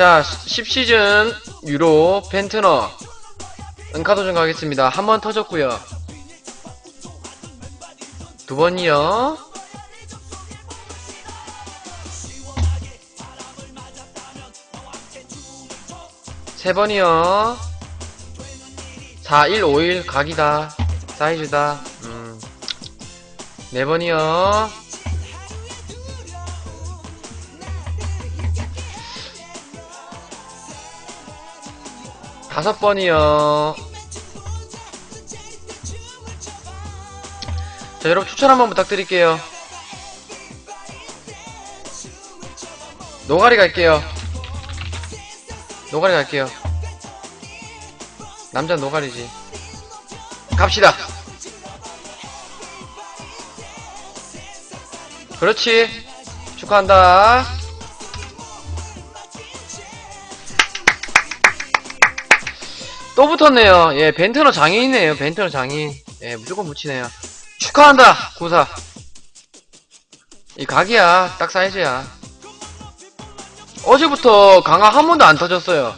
자, 10시즌 유로 펜트너 은카도전 가겠습니다. 한 번 터졌고요. 두 번이요. 세 번이요. 4, 1, 5, 1 각이다. 사이즈다. 음. 네 번이요. 다섯 번이요. 자, 여러분 추천 한번 부탁드릴게요. 노가리 갈게요. 노가리 갈게요. 남자 노가리지. 갑시다. 그렇지. 축하한다. 또 붙었네요. 예, 벤트너 장인이네요. 벤트너 장인. 예, 무조건 붙이네요. 축하한다, 구사. 이 각이야. 딱 사이즈야. 어제부터 강화 한 번도 안 터졌어요.